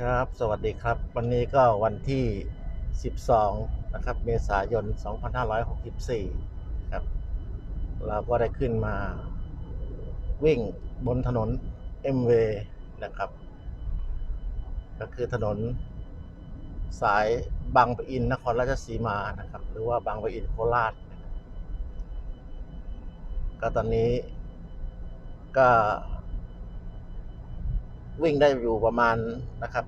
ครับ สวัสดีครับ วันนี้ก็วันที่ 12 นะครับ เมษายน 2564 ครับ เราก็ได้ขึ้นมาวิ่งบนถนน MV นะครับ ก็คือถนนสายบางปะอินนครราชสีมานะครับ หรือว่าบางปะอินโคราช ก็ตอนนี้ก็ วิ่งได้อยู่ประมาณนะครับ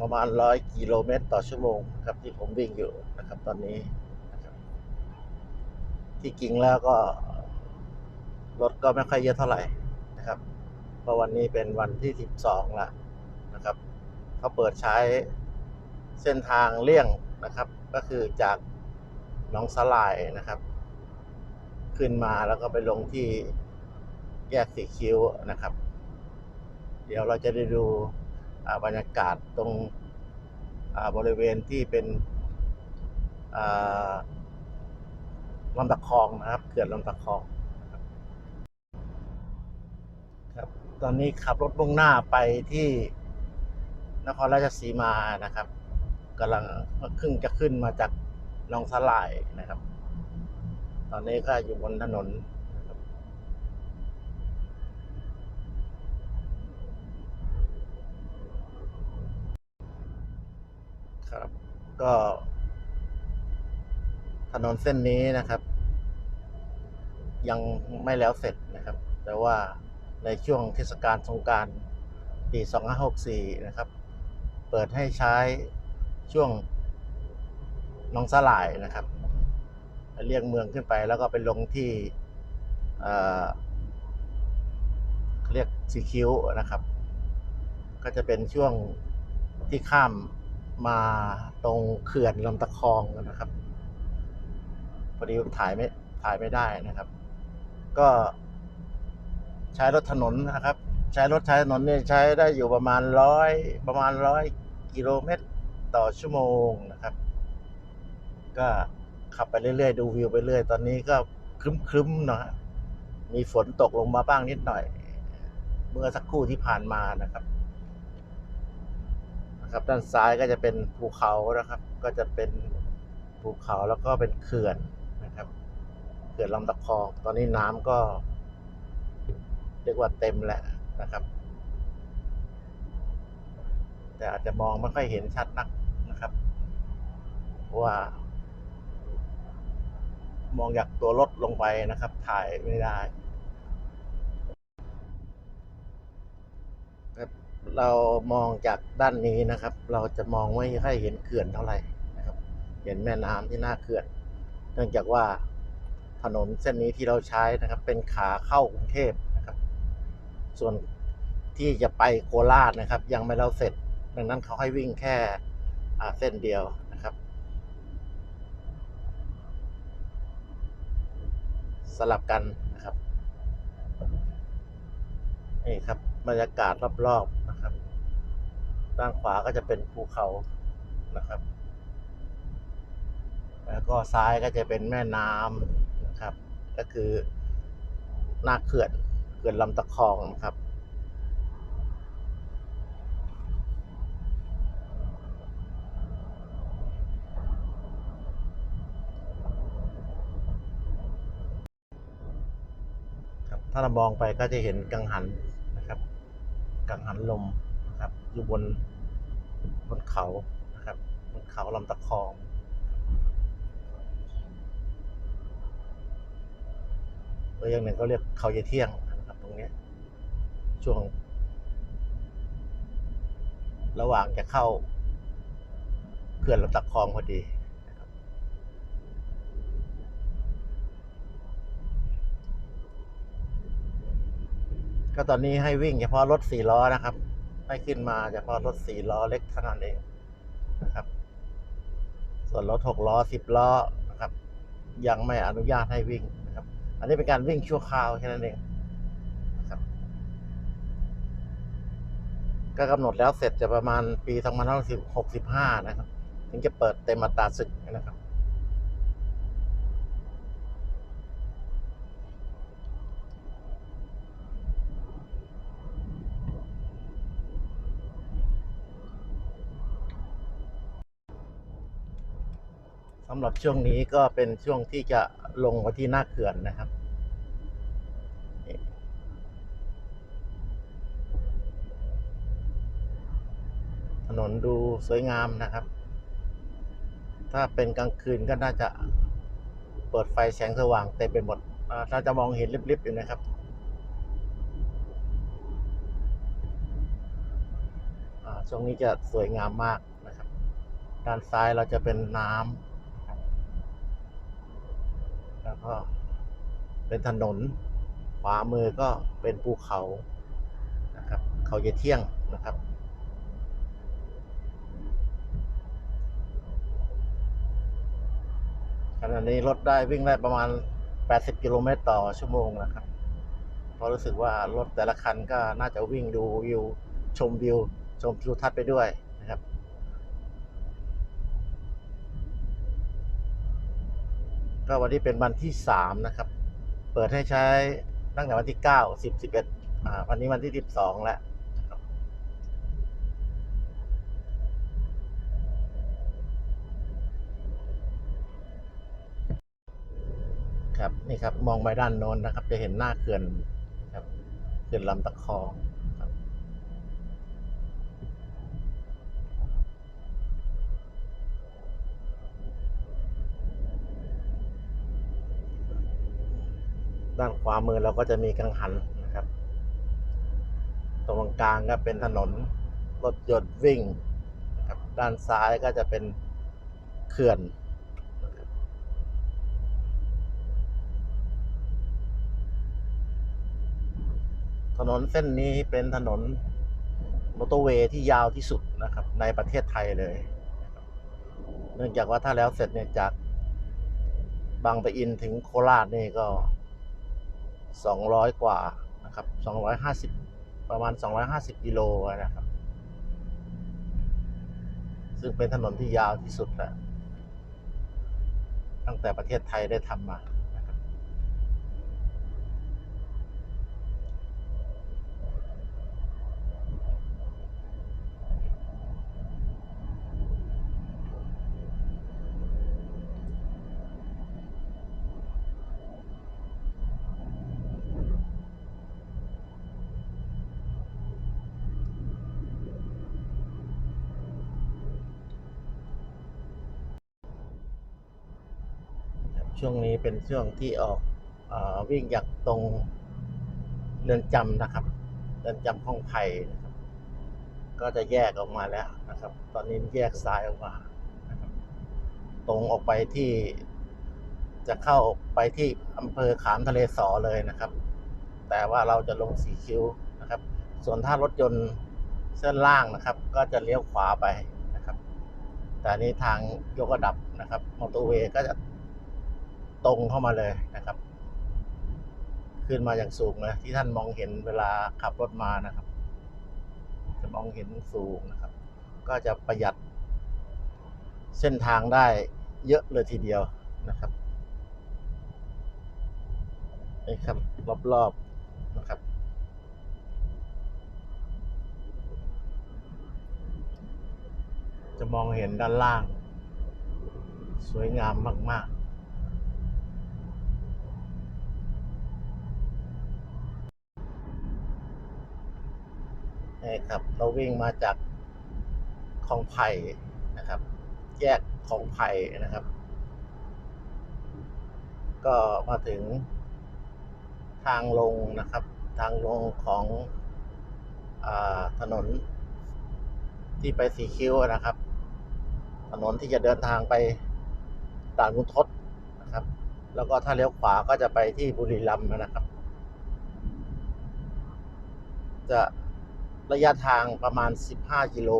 ประมาณร้อยกิโลเมตรต่อชั่วโมงครับที่ผมวิ่งอยู่นะครับ ตอนนี้นะครับที่จริงแล้วก็รถก็ไม่ค่อยเยอะเท่าไหร่นะครับ เพราะวันนี้เป็นวันที่สิบสองละนะครับเขาเปิดใช้เส้นทางเลี่ยงนะครับ ก็คือจากหนองสลายนะครับ ขึ้นมาแล้วก็ไปลงที่แยกสีคิ้วนะครับ เดี๋ยวเราจะได้ดูบรรยากาศตรงบริเวณที่เป็นลำตะคองนะครับเขื่อนลำตะคองครับครับตอนนี้ขับรถมุ่งหน้าไปที่นครราชสีมานะครับกำลังครึ่งจะขึ้นมาจากหนองสลายนะครับ ตอนนี้ก็อยู่บนถนน นะครับ ก็ ถนนเส้นนี้นะครับ ยังไม่แล้วเสร็จนะครับ แต่ว่าในช่วงเทศกาลสงการปี 2564 นะครับ เปิดให้ใช้ช่วงน้องสลายนะครับ เรียงเมืองขึ้นไปแล้วก็ไปลงที่เเรียกสีคิ้วนะครับ ก็จะเป็นช่วงที่ข้าม มาตรงเขื่อนลำตะคองนะครับพอดีถ่ายไม่ถ่ายไม่ได้นะครับ ก็ใช้รถถนนนะครับ ใช้รถใช้ถนนเนี่ยใช้ได้อยู่ประมาณร้อยประมาณร้อยกิโลเมตรต่อชั่วโมงนะครับ ก็ขับไปเรื่อยๆ ดูวิวไปเรื่อย ตอนนี้ก็ครึ้มๆเนาะมีฝนตกลงมาบ้างนิดหน่อย เมื่อสักครู่ที่ผ่านมานะครับ นะครับ ด้านซ้ายก็จะเป็นภูเขานะครับ ก็จะเป็นภูเขาแล้วก็เป็นเขื่อนนะครับ เขื่อนลำตะคองตอนนี้น้ำก็เรียกว่าเต็มแล้วนะครับ แต่อาจจะมองไม่ค่อยเห็นชัดนักนะครับเพราะว่ามองจากตัวรถลงไปนะครับ ถ่ายไม่ได้ เรามองจากด้านนี้นะครับ เราจะมองไม่ค่อยเห็นเขื่อนเท่าไหร่นะครับ เห็นแม่น้ำที่หน้าเขื่อน เนื่องจากว่าถนนเส้นนี้ที่เราใช้นะครับ เป็นขาเข้ากรุงเทพนะครับ ส่วนที่จะไปโคราชนะครับ ยังไม่แล้วเสร็จ ดังนั้นเขาให้วิ่งแค่เส้นเดียวนะครับสลับกันนะครับนี่ครับ บรรยากาศรอบๆนะครับ ด้านขวาก็จะเป็นภูเขานะครับ แล้วก็ซ้ายก็จะเป็นแม่น้ำนะครับ ก็คือหน้าเขื่อนเขื่อนลำตะคองนะครับครับถ้าเรามองไปก็จะเห็นกังหัน กังหันลมนะครับอยู่บนบนเขานะครับบนเขาลำตะคองหรืออย่างหนึ่งก็เรียกเขาเยเที่ยงนะครับตรงนี้ช่วง ระหว่างจะเข้าเขื่อนลำตะคองพอดี ก็ตอนนี้ให้วิ่งเฉพาะรถสี่ล้อนะครับ ให้ขึ้นมาเฉพาะรถสี่ล้อเล็กเท่านั้นเองนะครับ ส่วนรถหกล้อสิบล้อนะครับ ยังไม่อนุญาตให้วิ่งนะครับ อันนี้เป็นการวิ่งชั่วคราวแค่นั้นเองนะครับก็กำหนดแล้วเสร็จจะประมาณปี2565 นะครับ ถึงจะเปิดเต็มอัตราศึกนะครับ สำหรับช่วงนี้ก็เป็นช่วงที่จะลงมาที่หน้าเขื่อนนะครับถนนดูสวยงามนะครับ ถ้าเป็นกลางคืนก็น่าจะเปิดไฟแสงสว่างเต็มไปหมดอ่าถ้าจะมองเห็นริบๆอยู่นะครับ ช่วงนี้จะสวยงามมากนะครับ ด้านซ้ายเราจะเป็นน้ำ แล้วก็เป็นถนน ขวามือก็เป็นภูเขานะครับ เขาเยเที่ยงนะครับ ขณะนี้รถได้วิ่งได้ประมาณ 80 กิโลเมตรต่อชั่วโมงนะครับ เพราะรู้สึกว่ารถแต่ละคันก็น่าจะวิ่งดูวิวชมวิว ชมทิวทัศน์ไปด้วย ก็วันนี้เป็นวันที่สามนะครับ เปิดให้ใช้ตั้งแต่วันที่เก้าสิบสิบเอ็ดอ่าวันนี้วันที่สิบสองแล้วนะครับนี่ครับมองไปด้านโน้นนะครับ จะเห็นหน้าเขื่อนครับเขื่อนลำตะคอง ด้านขวามือเราก็จะมีกังหันนะครับ ตรงกลางก็เป็นถนนรถยนต์วิ่งนะครับด้านซ้ายก็จะเป็นเขื่อนถนนเส้นนี้เป็นถนนมอเตอร์เวย์ที่ยาวที่สุดนะครับ ในประเทศไทยเลย เนื่องจากว่าถ้าแล้วเสร็จเนี่ยจากบางปะอินถึงโคราชนี่ก็ สองร้อยกว่านะครับสองร้อยห้าสิบประมาณสองร้อยห้าสิบกิโลนะครับ ซึ่งเป็นถนนที่ยาวที่สุดแล้วตั้งแต่ประเทศไทยได้ทำมา ช่วงนี้เป็นช่วงที่ออกอวิ่งจากตรงเรือนจำนะครับเรือนจำห้องไผ่นะครับ ก็จะแยกออกมาแล้วนะครับ ตอนนี้แยกซ้ายออกมานะครับตรงออกไปที่ จะเข้าไปที่อำเภอขามทะเลสอเลยนะครับ แต่ว่าเราจะลงสีคิ้วนะครับ ส่วนถ้ารถยนต์เส้นล่างนะครับ ก็จะเลี้ยวขวาไปนะครับ แต่นนี้ทางยกระดับนะครับมอเตอร์เวย์ก็จะ ตรงเข้ามาเลยนะครับ ขึ้นมาอย่างสูงนะที่ท่านมองเห็นเวลาขับรถมานะครับ จะมองเห็นสูงนะครับ ก็จะประหยัดเส้นทางได้เยอะเลยทีเดียวนะครับนี่ครับรอบๆนะครับ จะมองเห็นด้านล่าง สวยงามมาก ๆ นี่ครับ เราวิ่งมาจากคลองไผ่นะครับ แยกคลองไผ่นะครับ ก็มาถึงทางลงนะครับ ทางลงของอถนนที่ไปสีคิ้วนะครับ ถนนที่จะเดินทางไปด่านมุนทศนะครับ แล้วก็ถ้าเลี้ยวขวาก็จะไปที่บุรีรัมย์นะครับ จะ ระยะทางประมาณ 15 กิโล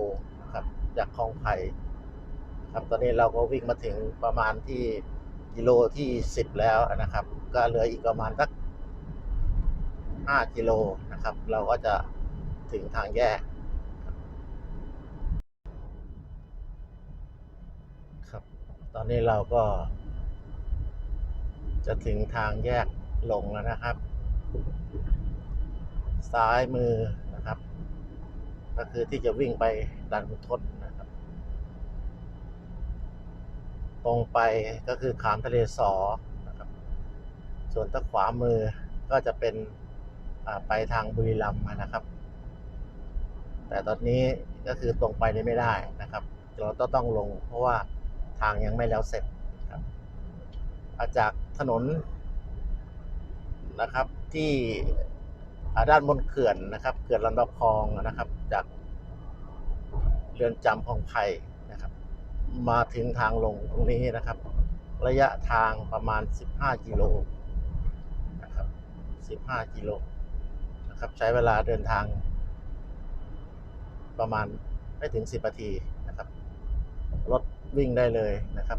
นะครับจากคลองไผ่ครับตอนนี้เราก็วิ่งมาถึงประมาณที่กิโลที่ 10 แล้วนะครับ ก็เหลืออีกประมาณสัก 5 กิโลนะครับ เราก็จะถึงทางแยกครับ ตอนนี้เราก็ จะถึงทางแยกลงแล้วนะครับ ซ้ายมือ ก็คือที่จะวิ่งไปดันมุทศนะครับ ตรงไปก็คือขามทะเลสอนะครับ ส่วนถ้าขวามือก็จะเป็นไปทางบุรีรัมย์นะครับ แต่ตอนนี้ก็คือตรงไปนี่ไม่ได้นะครับ เราต้องต้องลงเพราะว่าทางยังไม่แล้วเสร็จครับอาจากถนนนะครับที่ ด้านบนเขื่อนนะครับเขื่อนลำตะคองนะครับ จากเรือนจำของไผ่นะครับ มาถึงทางลงตรงนี้นะครับ ระยะทางประมาณ 15 กิโลนะครับ 15 กิโลนะครับ ใช้เวลาเดินทาง ประมาณไม่ถึง 10นาทีนะครับรถวิ่งได้เลยนะครับ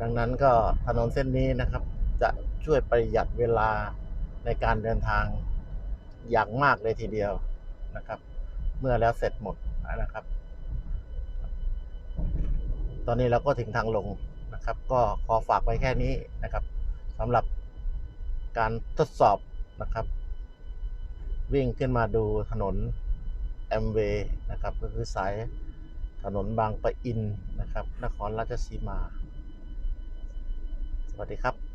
ดังนั้นก็ถนนเส้นนี้นะครับ จะช่วยประหยัดเวลา ในการเดินทางอย่างมากเลยทีเดียวนะครับ เมื่อแล้วเสร็จหมดนะครับ ตอนนี้เราก็ถึงทางลงนะครับ ก็ขอฝากไว้แค่นี้นะครับสำหรับการทดสอบนะครับ วิ่งขึ้นมาดูถนนแอมเวย์นะครับ ก็คือสายถนนบางปะอินนะครับ นครราชสีมา สวัสดีครับ